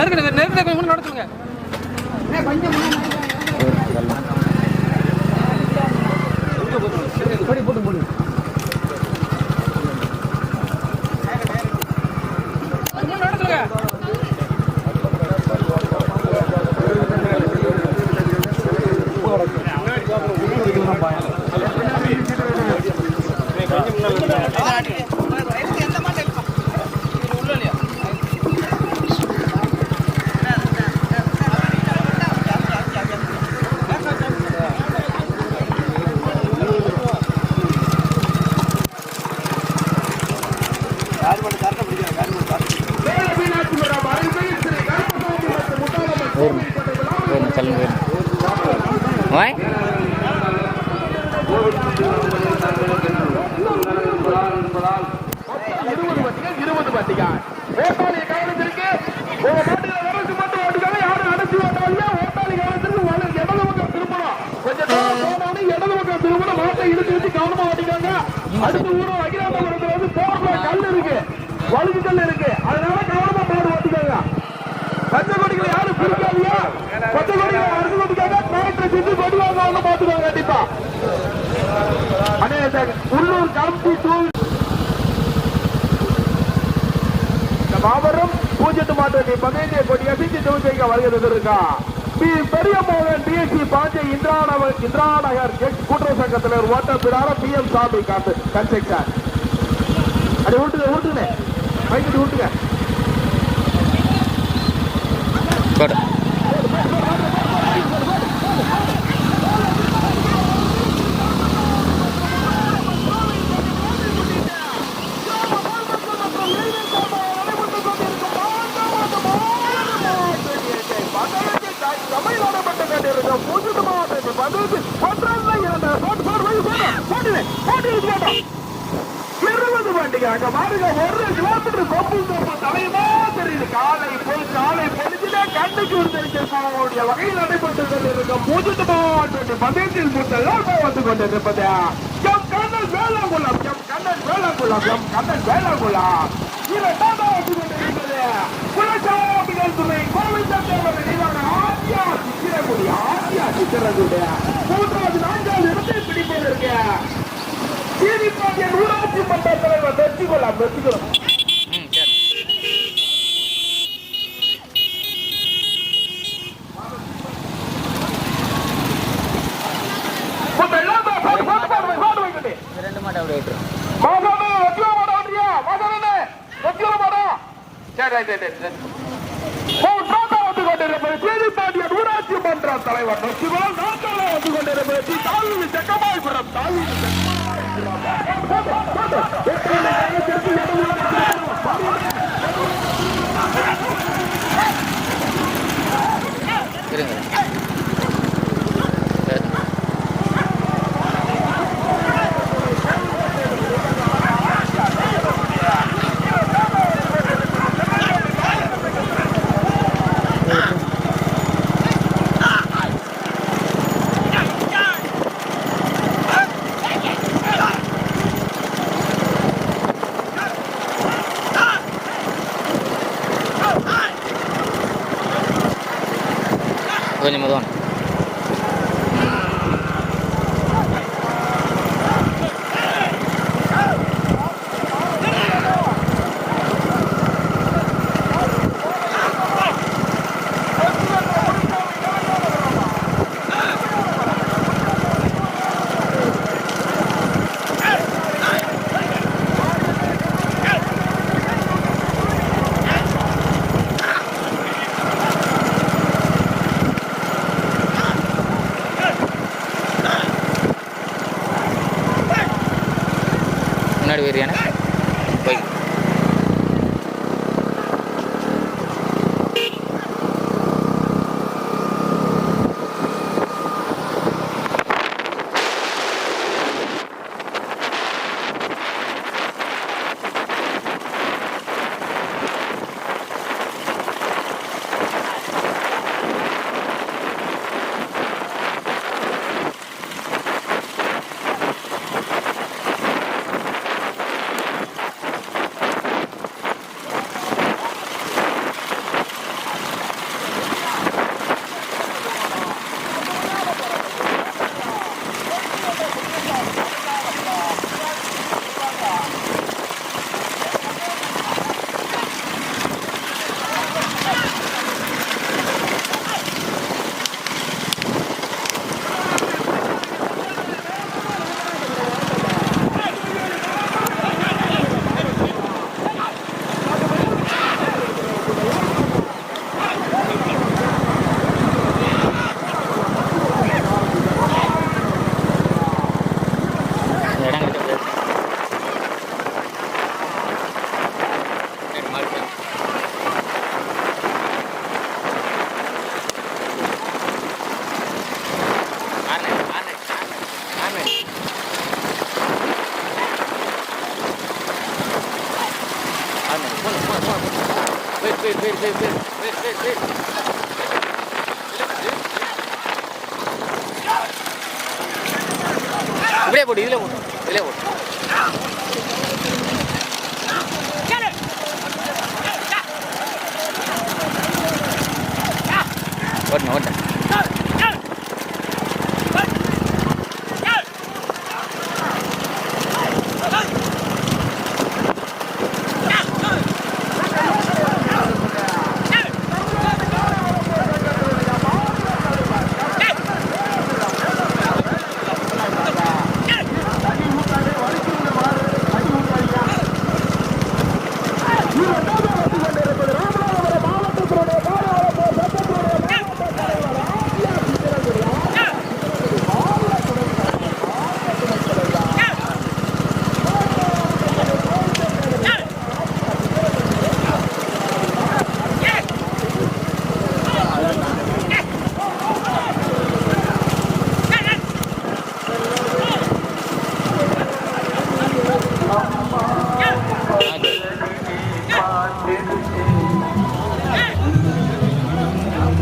நெருக்கணும் நெருக்கணும் கொஞ்சம் நடத்துங்க கொஞ்சம் நடத்துங்க Why? இருபது வண்டிகள் இருபது வண்டிகள் ஓட்டாளி கவனத்திற்கு உங்க மாட்டுல வரச்சு மட்டும் ஓட்டுக்காக யாரும் அடைச்சு ஓட்டாளியா ஓட்டாளி கவனத்திற்கு வலு இடது பக்கம் திரும்பணும் கொஞ்சம் தூரம் போனோன்னு இடது பக்கம் திரும்பணும் மாட்டை இழுத்து வச்சு கவனமா ஓட்டிக்காங்க அடுத்த ஊரும் அகிலாண்டபுரத்துல வந்து போர்ல கல் இருக்கு வழுக்கு கல் இருக்கு அதனால கவனமா மாடு ஓட்டிக்காங்க பச்சை கொடிகளை யாரும் பிரிக்காதியா பச்சை கொடிகளை அடுத்து கொடிக்காக டிராக்டர் செஞ்சு கொடி வாங்க ஒண்ணு பாத்துக்கோங்க கண்டிப்பா. அண்ணே உள்ளூர் கம்பி தூள். மாபெரும் பூஜ்ஜியத்து மாற்றத்தை பதவியை கொடி அசைத்து துவக்க வருகிறது இருக்கா பி பெரிய மோகன் பிஎஸ்சி பாஞ்சை இந்திராநகர் இந்திராநகர் கூட்டுறவு சங்கத்தில் ஒரு ஓட்ட பிறார பி எம் சாமி காத்து கன்ஸ்ட்ரக்ஷன். அடி விட்டுங்க விட்டுங்க மைக்கிட்டு விட்டுங்க இருபது பாருங்க ஒரு கிலோமீட்டர் கொப்பு தெரியுது. காலை போய் காலை பொழுதுல கண்ணுக்கு விருந்திருக்கக்கூடிய வகையில் நடைபெற்று கொண்டிருக்கும் மாவட்ட பந்தயத்தில் வந்து கொண்டிருப்பது. M Kannan Velankulam M Kannan Velankulam M Kannan Velankulam இரண்டாவது வந்து கொண்டிருப்பது குலசாமிகள் துணை கோவில் தந்தைவர் நினைவான ஆசியா சித்திரகுடி ஆசியா சித்திரகுடி மூன்றாவது நான்காவது இடத்தை பிடிப்பதற்கு சீனிப்பாண்டிய ஊராட்சி மன்ற தலைவர் வெற்றிகொள்ளலாம் வெற்றிகொள்ளலாம் ம் சரி இப்ப எல்லாம் தான் பாட்டு, பாட்டு, பாட்டு வை, பாட்டு வைக்கணும். ரெண்டு மாட்டை அப்படியே விட்டுரு மாசானே, வெற்றில மாடா வண்டியா? மாசானே, வெற்றில மாடா? சரி, ரைட், ரைட், ரைட், ரைட். மூன்றாவது வந்து கொண்டிருப்பது சீனிப்பாண்டிய ஊராட்சி தலைவர் வெற்றிகொள்ளலாம். நான்காவது வந்து கொண்டிருப்பது தாழ்வு செக்கமாய்புரம். தாழ்வு செக்கமாய்புரம். இருங்க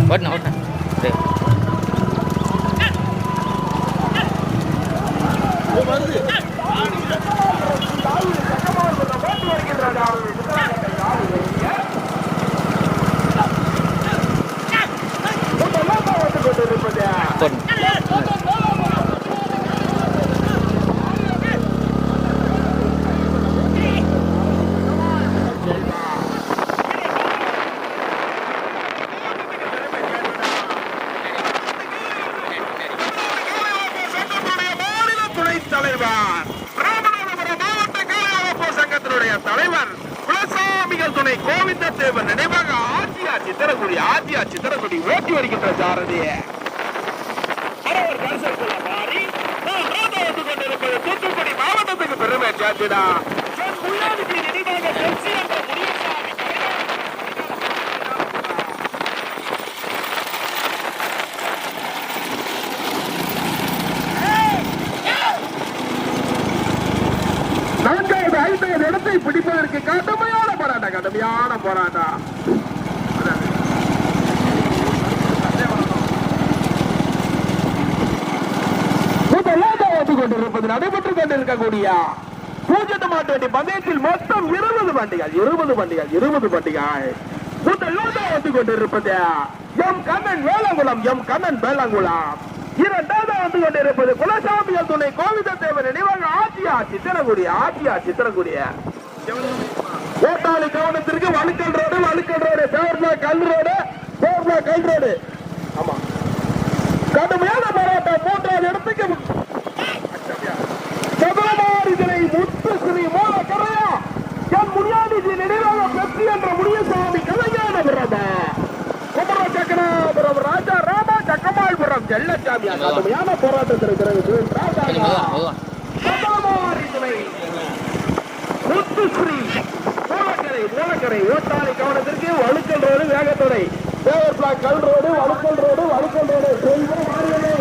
Wollten auch முனியசாமி நான்காவது ஐந்தாவது இடத்தை பிடிப்பதற்கு கடுமையான போராட்டம் கடுமையான போராட்டம். கொண்டிருப்பது நடைபெற்றுக் கொண்டிருக்கக்கூடிய பூஜ்ஜிய மாட்டு வண்டி பந்தயத்தில் மொத்தம் இருபது வண்டிகள் இருபது வண்டிகள் இருபது வண்டிகள். முதலாவது வந்து கொண்டிருப்பது எம் கண்ணன் வேளாங்குளம் எம் கண்ணன் வேளாங்குளம் இரண்டாவது வந்து கொண்டிருப்பது குலசாமிகள் துணை கோவிந்த தேவர் நினைவாக ஆட்சியா சித்திரகுடி ஆட்சியா சித்திரகுடி ஓட்டாளி கவனத்திற்கு வழுக்கல் ரோடு வழுக்கல் ரோடு பேர்ல கல் ரோடு பேர்ல கல் ரோடு. ஆமா. கடுமையான போராட்டம் மூன்றாவது இடத்துக்கு சபரமாரிதனை முத்து ஸ்ரீ மூல கரையா என் முனியாண்டிஜி நினைவாக பெற்றி என்ற முனியசாமி கலைஞான பிரபா குமர சக்கராபுரம் ராஜா ராமா சக்கமாள்புரம் செல்லச்சாமி கடுமையான மெதுவா மெதுவா சபரமாரிதனை முத்துஸ்ரீ மூலக்கரை மூலக்கரை ஓட்டாளி கவனத்திற்கு வழுக்கல் ரோடு வேகத்துறை தேவர் பிளாக் கல் ரோடு வழுக்கல் ரோடு வழுக்கல் ரோடு செல்வம் மாறியது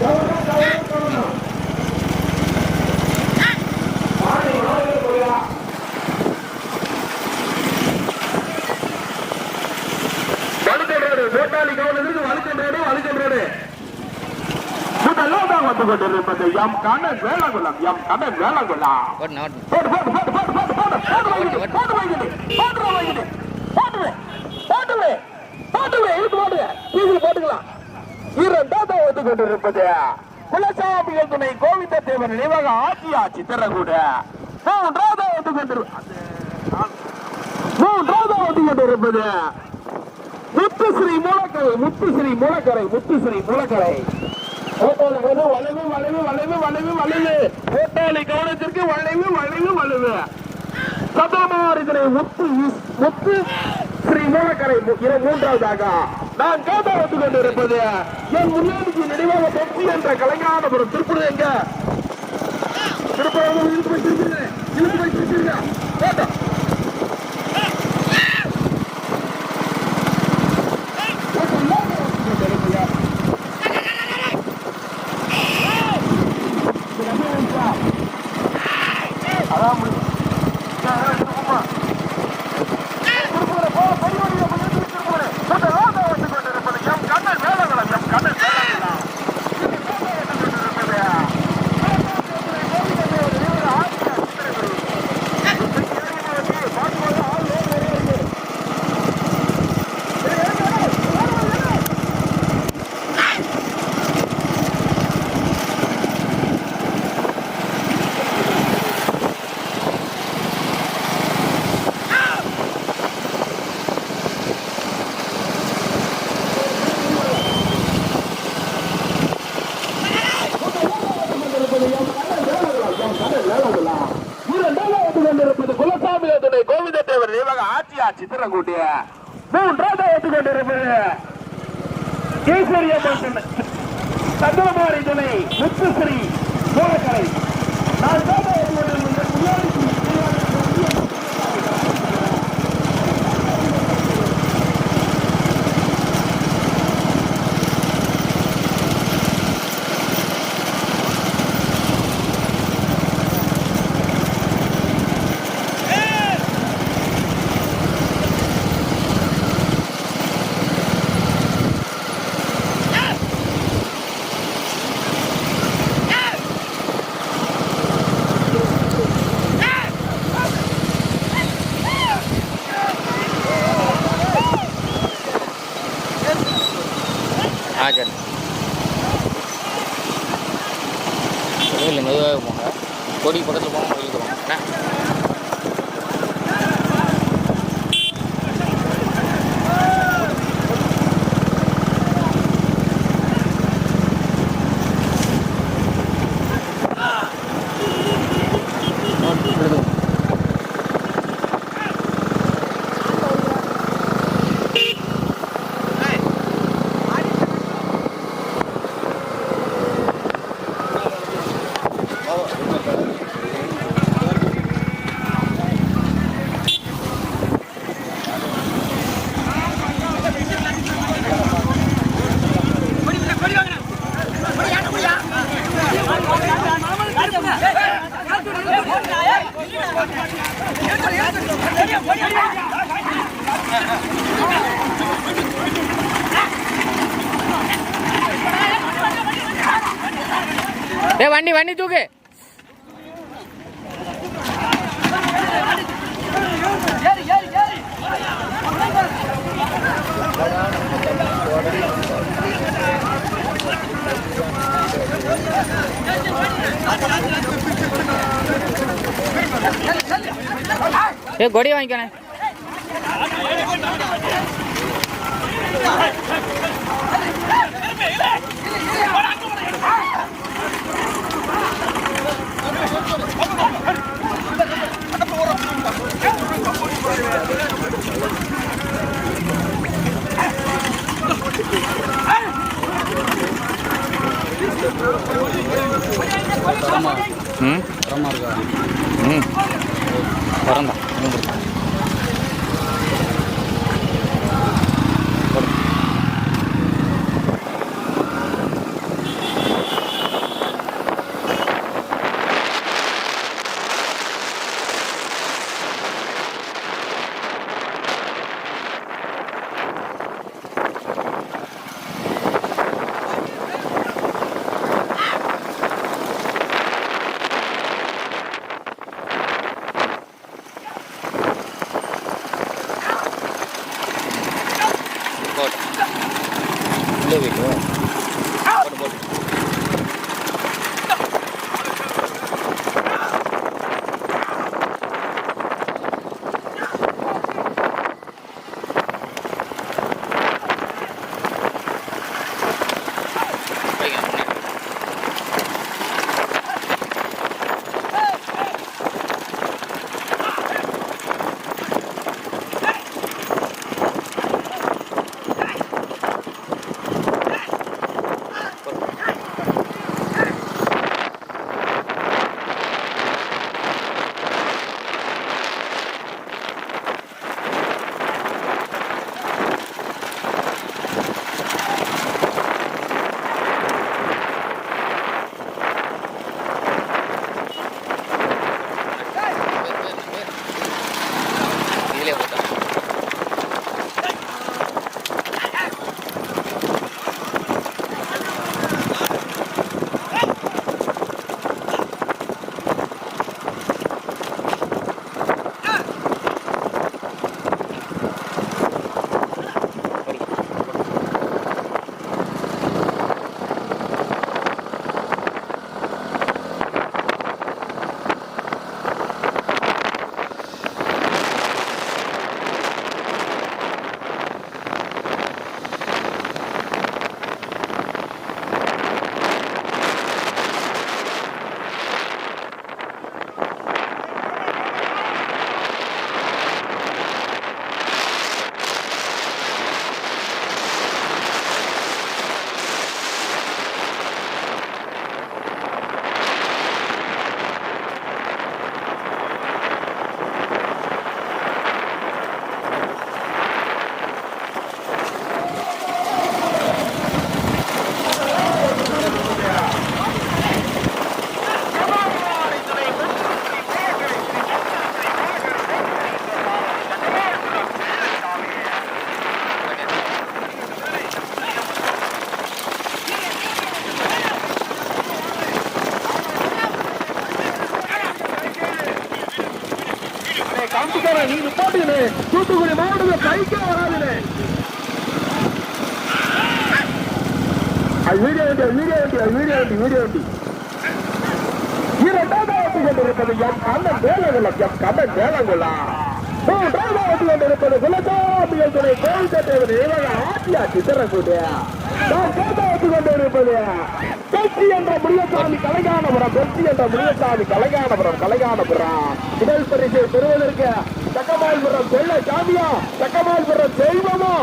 கவனம், கவனம், கவனம். மாறி, மாறி, போயா. வழுக்கல் ரோடு வழுக்கல் ரோடு முதலாவதாக வந்து கொண்டிருப்பது எம் கண்ணன் வேளாங்குளம் எம் கண்ணன் வேளாங்குளம் ஓட்டணும் ஓட்டணும் போடு போடு போடு போடு போடு போடு போடு வைக்குது போடு வைக்குது போடு வைக்குது போடு வை போடு வை போடு வை இழுத்து போடு டீசல் போட்டுக்கலாம் இரண்டாவது வந்து கொண்டிருப்பது குலசாமிகள் துணை கோவிந்த தேவன் நினைவாக ஆட்சியா சித்திரகூட மூன்றாவது வந்து கொண்டிரு மூன்றாவது வந்து கொண்டிருப்பது முத்துஸ்ரீ மூலக்கரை முத்துஸ்ரீ மூலக்கரை முத்துஸ்ரீ மூலக்கரை. ஓட்டாளி வலு, வளைவு வளைவு வளைவு வளைவு வளைவு ஓட்டாளி கவனத்திற்கு வளைவு வளைவு வளைவு. சதமாரிதனை முத்து முத்து ஸ்ரீ மூலக்கரை மு- இரு மூன்றாவதாக நான் கேட்ட வந்து கொண்டிருப்பது என் முன்னாடி நினைவாக பெப்சி என்ற கலைஞானபுரம் திருப்பூர் எங்க வீரங்குடி மூன்றாவது எடுத்துக் கொண்டிருப்பது ஈஸ்வரிய சந்தனமாரி துணை முத்துஸ்ரீ மூலக்கரை. ஏ கொடி வாங்கிக்கணே நிப்பாட்டுங்கண்ணே காமிக்கார நீ நிப்பாட்டுங்கண்ணே தூத்துக்குடி மாவட்டத்தில் கைக்கே வராதுனே வீடியோ வண்டி வீடியோ வண்டி வீடியோ வண்டி வீடியோ வண்டி இரண்டாவது கொண்டிருப்பது எம் கண்ணன் வேலங்குளம் எம் கண்ணன் வேலங்குளம் மூன்றாவது கொண்டிருப்பது குலசாமிகள் துணை கோவில் கட்டவர் இவங்க ஆட்சியா சித்திரக்கூடிய நான் கேட்டாவது கொண்டிருப்பது. பெற்றி என்ற முருகசாமி கலைகானபுரம் பெற்றி என்ற முருகசாமி கலைகானபுரம் கலைகானபுரம் முதல் பரிசை பெறுவதற்கு தக்கமால்புரம் செல்ல சாமியா தக்கமால்புரம் செல்வமா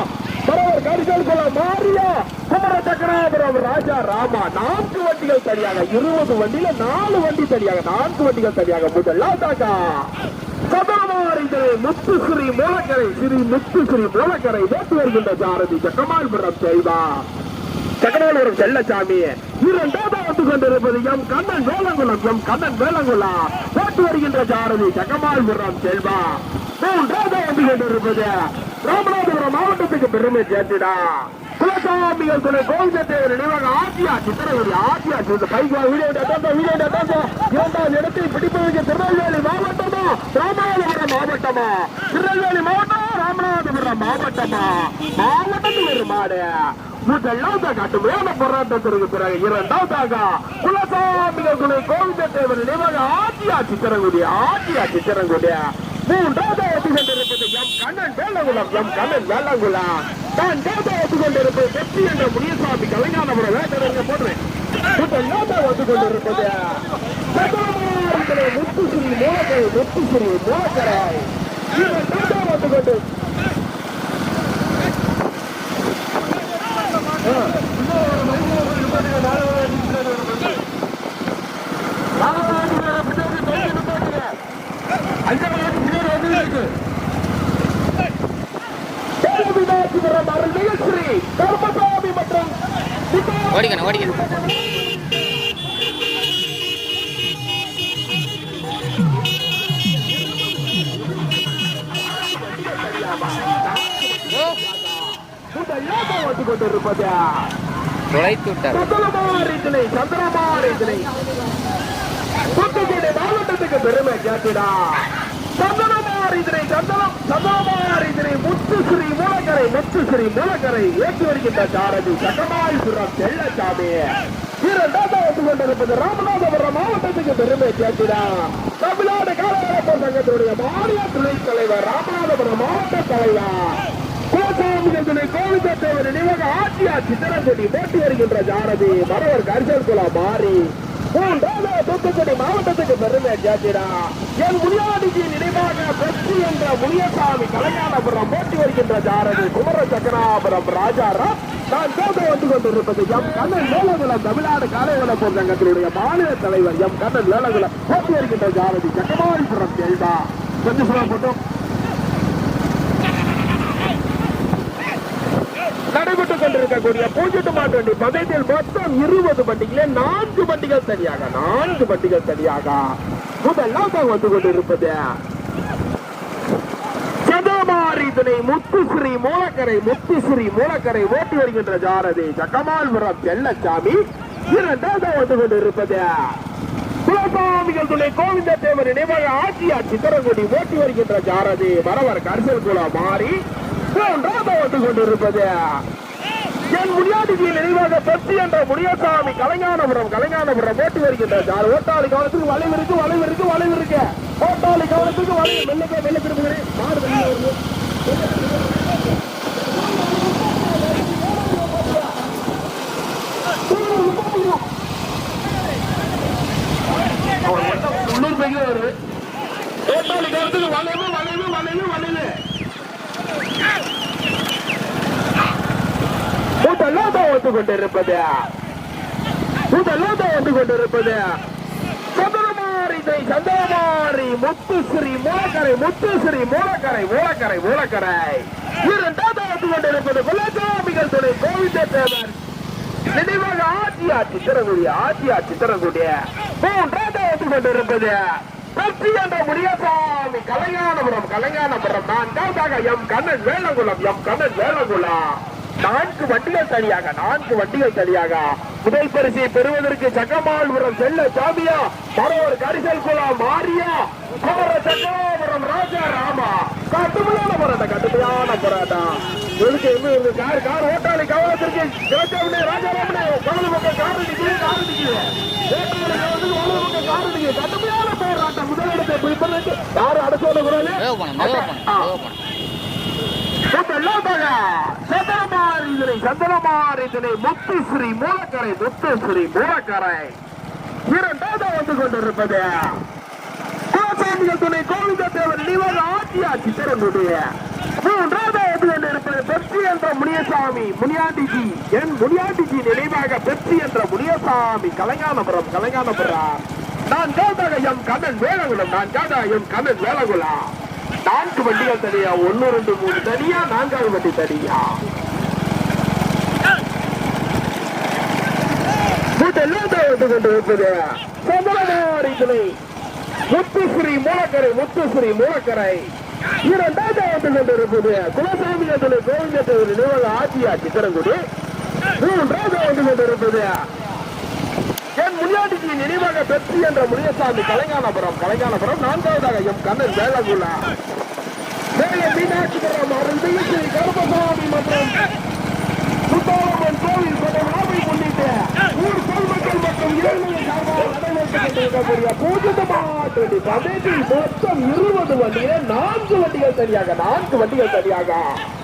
பரவர் கரிசல் குல மாரியா குமர சக்கராபுரம் ராஜா ராமா. நான்கு வண்டிகள் தனியாக இருபது வண்டியில நாலு வண்டி தனியாக நான்கு வண்டிகள் தனியாக முதலாவதாக சதாமாரிதரை முத்து ஸ்ரீ மூலக்கரை ஸ்ரீ முத்து ஸ்ரீ மூலக்கரை வேட்டு வருகின்ற சாரதி சக்கமால்புரம் செய்வா சக்கரவளூர் செல்லசாமி இரண்டாவது வந்து கொண்டிருப்பது எம் கண்ணன் வேலங்குளம் எம் கண்ணன் வேலங்குளம் போட்டு வருகின்ற ஜாரதி ஜகமால் முரம் செல்வா. மூன்றாவது வந்து கொண்டிருப்பது ராமநாதபுரம் மாவட்டத்துக்கு பெருமை சேர்த்துடா. குலசாமிகள் துணை கோவிந்தத்தேவர் நினைவாக ஆசியா சித்திரகுடி ஆசியா இந்த பைக் வீடியோ அட்டாந்தா வீடியோ அட்டாந்தா இரண்டாவது இடத்தை பிடிப்பதற்கு திருநெல்வேலி மாவட்டமா? ராமநாதபுரம் மாவட்டமா? திருநெல்வேலி மாவட்டம்? ராமநாதபுரம் மாவட்டமா? மாவட்டத்தில் ஒரு மாடு முதலாவதாக கடுமையான போராட்டத்திற்கு பிறகு இரண்டாவதாக குலசாமிகள் துணை கோவிந்தத்தேவர் நினைவாக ஆசியா சித்திரகுடி ஆசியா சித்திரகுடி மூன்றாவது எட்டு கொண்டிருப்பது எம் கண்ணன் வேலங்குளம் எம் கண்ணன் வேலங்குளம். நான் கேட்ட வந்து கொண்டிருப்பது வெற்றி என்ற முனியசாமி கலைஞானபுரம் வேட்டரங்க போடுறேன் முதலாவதாக வந்து கொண்டிருப்பது சகலமாரிகளே முத்துஸ்ரீ மோகை முத்துஸ்ரீ மோகரை. இரண்டாவது வந்து கொண்டு கேள்விதாசிபுரம் அருள்மிகஸ்ரீ கர்மசாமி மற்றும் ஓடிக்கணும் ஓடிக்கணும் முதலாக விட்டார் மாவட்டத்துக்கு பெருமை கேட்டுடா சந்தனமாரிதனை சந்தனம் சந்தனமாரிதனை முத்துஸ்ரீ மூலக்கரை முத்துஸ்ரீ மூலக்கரை ஏற்றி வருகின்ற சாரதி சட்டமாய்புரம் செல்லசாமி இரண்டாவது வந்து கொண்டிருப்பது ராமநாதபுரம் மாவட்டத்துக்கு பெருமை கேட்டுடா தமிழ்நாடு காலவரப்போர் சங்கத்தினுடைய மாநில துணைத் தலைவர் ராமநாதபுரம் மாவட்ட தலைவர். குலசாமிகள் துணை கோவிந்தத்தேவர் நினைவாக ஆட்சியா சித்திரங்குடி போட்டி வருகின்ற ஜாரதி மரவர் கரிசல் குலா மாறி. மூன்றாவது தூத்துக்குடி மாவட்டத்துக்கு பெருமை சேர்த்திடா. என் முனியாடிக்கு நினைவாக வெற்றி என்ற முனியசாமி கலைஞானபுரம் போட்டி வருகின்ற ஜாரதி குமர சக்கராபுரம் ராஜாராம் நான் கேட்டு வந்து கொண்டிருப்பது எம் கண்ணன் மேலகுலம் தமிழ்நாடு காலைவளப்போர் சங்கத்தினுடைய மாநில தலைவர் எம் கண்ணன் மேலகுலம் போட்டி வருகின்ற ஜாரதி சக்கரவாரிபுரம் செல்வா கொஞ்சம் சொல்லப்பட்டோம் போட்டோம் நடைபெற்றுக் மாட்டு வண்டி பந்தயத்தில் மொத்தம் இருபது வண்டிகளே நான்கு வண்டிகள் தனியாக நான்கு வண்டிகள் தனியாக முதலாக வந்து கொண்டிருப்பது. சதமாரி துணை முத்துஸ்ரீ மூலக்கரை முத்துஸ்ரீ மூலக்கரை ஓட்டி வருகின்ற ஜாரதி சக்கமால்புரம் செல்லச்சாமி இரண்டாவது வந்து கொண்டிருப்பது. குலசாமிகள் துணை கோவிந்த தேவர் நினைவாக ஆட்சியா சித்திரங்குடி ஓட்டி வருகின்ற ஜாரதி மரவர் கரிசல் குலா மாறி மூன்றாவது வந்து கொண்டிருப்பது. என் முடியாதுக்கு நினைவாக பெற்றி என்ற முடியசாமி கலைஞானபுரம் கலைஞானபுரம் ஓட்டி வருகின்ற ஓட்டாளி கவனத்துக்கு வளைவு இருக்கு வளைவு இருக்கு வளைவு இருக்கு. ஓட்டாளி கவனத்துக்கு வளைவு. மெல்லுக்க மெல்ல திரும்புகிறேன் மாடு உள்ளூர் வருது. ஓட்டாளி கவனத்துக்கு வளைவு வளைவு வளைவு வளைவு. முதலாக வந்து கொண்டிருப்பது. முதலாக வந்து கொண்டிருப்பது. சந்திரமாரி இதை சந்திரமாரி முத்துஸ்ரீ மூலக்கரை முத்துஸ்ரீ மூலக்கரை மூலக்கரை மூலக்கரை இரண்டாவது வந்து கொண்டிருப்பது குலசாமிகள் துணை கோவிந்த தேவர் நினைவாக ஆட்சியா சித்திரங்குடி ஆட்சியா சித்திரங்குடி மூன்றாவது வந்து கொண்டிருப்பது பற்றி என்ற முனியசாமி கலைஞானபுரம் கலைஞானபுரம் நான்காவதாக எம் கண்ணன் வேலங்குளம் எம் கண்ணன் வேலங்குளம். நான்கு வண்டிகள் தனியாக நான்கு வண்டிகள் தனியாக முதல் பரிசை பெறுவதற்கு சக்கமால்புரம் செல்ல சாமியா மரோர் கரிசல் குளம் மாரியா குமர சக்கராபுரம் ராஜா போராட்டம் எதுக்கு இன்னும் இவங்க கார் கார் ஓட்டாளி கவனத்திற்கு ஜோஜாமணி ராஜாராமணி வலது பக்கம் கார் அடிக்குது கார் கவனத்துக்கு வலது பக்கம் கார் அடிக்குது கடுமையான போராட்டம் முதலிடத்தை பிடிப்பதற்கு யாரும் அடச்சோட குரல் மெதுவாக போனேன் முத்துஸ்ரீ மூலக்கரை முத்துஸ்ரீ மூலக்கரை. இரண்டாவது வந்து கொண்டிருப்பது. குலசாமிகள் துணை கோவிந்த தேவர் நிவர் ஆட்சியாட்சி திறந்துடைய மூன்றாவது வந்து கொண்டிருப்பது பெப்சி என்ற முனியசாமி முனியாண்டிஜி. என் முனியாண்டிஜி நினைவாக பெப்சி என்ற முனியசாமி கலைஞானபுரம் கலைஞானபுரம். நான் கேட்டாக எம் கண்ணன் வேலகுலம். நான் கேட்டா எம் கண்ணன் வேலகுலம். நான்கு வண்டிகள் தனியா? ஒன்னு ரெண்டு மூணு தனியா? நான்காவது வண்டி தனியா? முத்துஸ்ரீ மூலக்கரை முத்துஸ்ரீ மூலக்கரை. இரண்டாவது வந்து கொண்டு குலசாமி துணை கோவிந்த ஆட்சியா சித்திரங்குடி மூன்றாவது வந்து கொண்டிருப்பது என் முன்னாடிக்கு நினைவாக பெற்றி என்ற முனியசாமி கலைஞானபுரம் கலைஞானபுரம் நான்காவதாக எம் கண்ணன் வேலகுலா மேலே மீனாட்சிபுரம் அருள்மிகு ஸ்ரீ கருப்பசாமி மற்றும் சுத்தாரம்மன் கோவில் கொண்ட விழாவை முன்னிட்டு ஊர் பொதுமக்கள் மற்றும் இளைஞர்கள் சார்பாக நடைபெற்றுக் கொண்டிருக்கக்கூடிய பூஜித மாட்டு பதவி மொத்தம் இருபது வண்டியில நான்கு வண்டிகள் சரியாக நான்கு வண்டிகள் சரியாக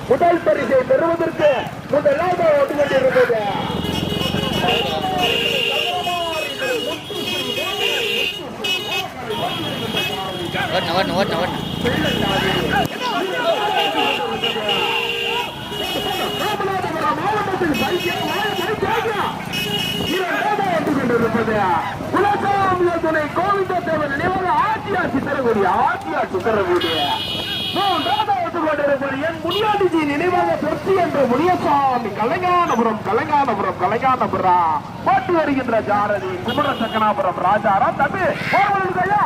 முதல் பரிசை பெறுவதற்கு முதலாவது வந்து கொண்டிருப்பது ஓட்டணும் ஓட்டணும் ஓட்டணும் ஓட்டணும் ராமநாதபுரம் துணை கோவிந்த தேவன் நினைவாக ஆட்சியாட்சி சித்திரகுடி ஆட்சியாட்சி சித்திரகுடி என் முனியாண்டிஜி நினைவாக பெருசி என்ற முனியசாமி கலைஞானபுரம் கலைஞானபுரம் கலைஞானபுரம் பாட்டு வருகின்ற ஜாரதி குமர சக்கனாபுரம் ராஜாராம் தம்பி ஐயா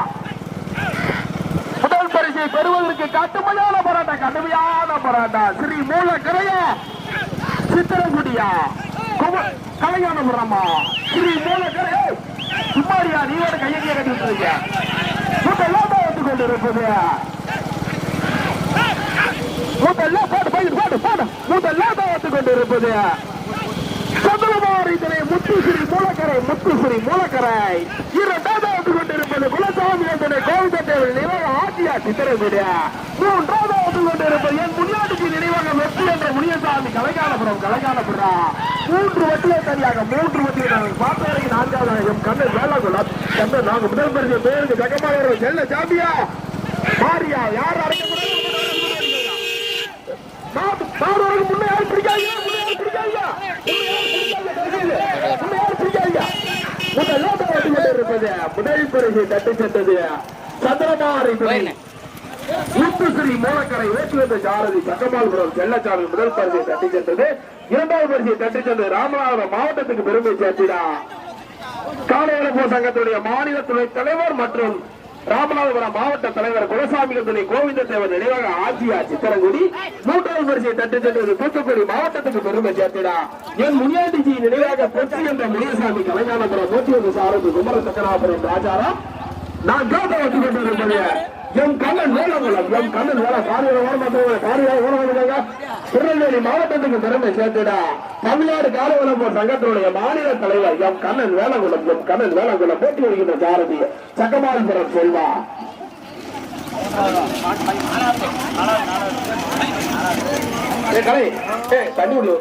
பரிசை பெறுவதற்கு கடுமையான போராட்டம் கடுமையான போராட்டம். ஸ்ரீ மூல கரைய சித்திரங்குடியா கும- கலைஞானபுரமா ஸ்ரீ கரைய சும்மாரியா நீ ஒரு கையடிய கட்டிட்டு மூட்டெல்லாம் வந்து கொண்டிருப்பது இருப்பது மூட்டெல்லாம் பாடு பாடு. பாடு பாடு மூட்டெல்லாம் வந்து கொண்டு இருப்பது சதுரமாரிதனை முத்துசிறி மூலக்கரை முத்துசிறி மூலக்கரை. இரண்டாவது பார்த்துக் கொண்டிருப்பது குலசாமி என்பதை கோவிந்த நினைவாக ஆட்சியா சித்திரக்கூடிய மூன்றாவது பார்த்துக் கொண்டிருப்பது என் முன்னாடிக்கு நினைவாக வெற்றி என்ற முனியசாமி கலைகாலபுரம் கலைகாலபுரம் மூன்று வட்டியை தனியாக மூன்று வட்டியை நாங்கள் பார்த்த நான்காவது எம் கண்ணன் வேளாங்குளம் கண்ணன் நாங்கள் முதல் பரிசு பேருக்கு ஜெகமாக செல்ல சாமியா? மாரியா யார் அழைக்கப்படாது நாடு முன்னே யாரும் பிடிக்காதீங்க முன்னே யாரும் பிடிக்காதீங்க. முன்னே யாரும் பிடிக்காதீங்க. ஓட்டு கொண்டு இருப்பது. முதல் பரிசு தட்டு சென்றது சந்திரமாரி முத்துஸ்ரீ மூலக்கரை ஓட்டு வந்த சாரதி சக்கமால்புரம் செல்லச்சாமி முதல் பரிசை தட்டி சென்றது. இரண்டாவது பரிசை தட்டி சென்றது ராமநாதபுரம் மாவட்டத்துக்கு பெருமை சேர்த்திடா. காலையிலப்போ சங்கத்துடைய மாநில துணைத் தலைவர் மற்றும் ராமநாதபுரம் மாவட்ட தலைவர் குலசாமி துணை கோவிந்த தேவர் நினைவாக ஆட்சியா சித்தரங்குடி? மூன்றாவது வரிசையை தட்டு சென்றது தூத்துக்குடி மாவட்டத்துக்கு பெருமை சேர்த்திடா. என் முனியாண்டிஜி நினைவாக பொச்சி என்ற முனியசாமி கலைஞானபுரம் நூற்றி ஒன்று சாரதி குமர சக்கராபுரம் ராஜாராம். நான் கேட்ட வச்சு கொண்டிருப்பது எம் கண்ணன் வேலங்குளம் எம் கண்ணன் வேலை காரியம் ஓரமாக காரியம் ஓரமாக திருநெல்வேலி மாவட்டத்துக்கு திறமை சேர்த்துடா. தமிழ்நாடு காலவளம் சங்கத்தினுடைய மாநில தலைவர் எம் கண்ணன் வேலங்குளம் எம் கண்ணன் வேலங்குளம் போட்டி வருகின்ற சாரதி சக்கமால்புரம் செல்வா. கலை ஏ தண்ணி விடு